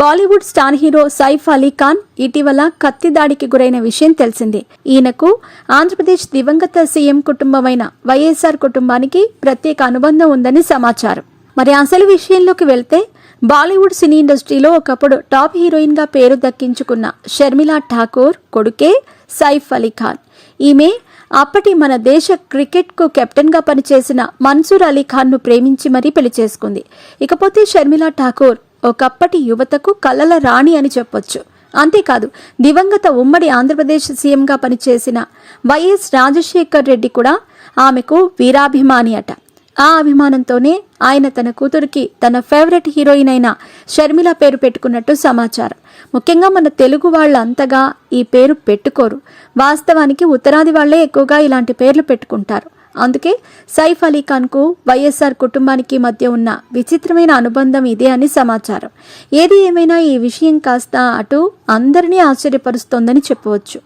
Bollywood star hero Saif Ali Khan ఇటీవల కత్తి దాడికి గురైన విషయం తెలిసిందే. ఈయనకు ఆంధ్రప్రదేశ్ దివంగత సీఎం కుటుంబమైన వైఎస్ఆర్ కుటుంబానికి ప్రత్యేక అనుబంధం ఉందని సమాచారం. మరి అసలు విషయంలోకి వెళ్తే బాలీవుడ్ సినీ ఇండస్ట్రీలో ఒకప్పుడు టాప్ హీరోయిన్గా పేరు దక్కించుకున్న షర్మిలా ఠాకూర్ కొడుకే సైఫ్ అలీ ఖాన్. ఈమె అప్పటి మన దేశ క్రికెట్కు కెప్టెన్గా పనిచేసిన మన్సూర్ అలీ ఖాన్ను ప్రేమించి మరీ పెళ్ళి చేసుకుంది. ఇకపోతే షర్మిలా ఠాకూర్ ఒకప్పటి యువతకు కలల రాణి అని చెప్పొచ్చు. అంతేకాదు దివంగత ఉమ్మడి ఆంధ్రప్రదేశ్ సీఎంగా పనిచేసిన వైఎస్ రాజశేఖర్ రెడ్డి కూడా ఆమెకు వీరాభిమాని అట. ఆ అభిమానంతోనే ఆయన తన కూతురికి తన ఫేవరెట్ హీరోయిన్ అయిన షర్మిల పేరు పెట్టుకున్నట్టు సమాచారం. ముఖ్యంగా మన తెలుగు వాళ్ళు అంతగా ఈ పేరు పెట్టుకోరు. వాస్తవానికి ఉత్తరాది వాళ్ళే ఎక్కువగా ఇలాంటి పేర్లు పెట్టుకుంటారు. అందుకే సైఫ్ అలీ ఖాన్కు వైఎస్ఆర్ కుటుంబానికి మధ్య ఉన్న విచిత్రమైన అనుబంధం ఇదే అని సమాచారం. ఏది ఏమైనా ఈ విషయం కాస్త అటు అందరినీ ఆశ్చర్యపరుస్తోందని చెప్పవచ్చు.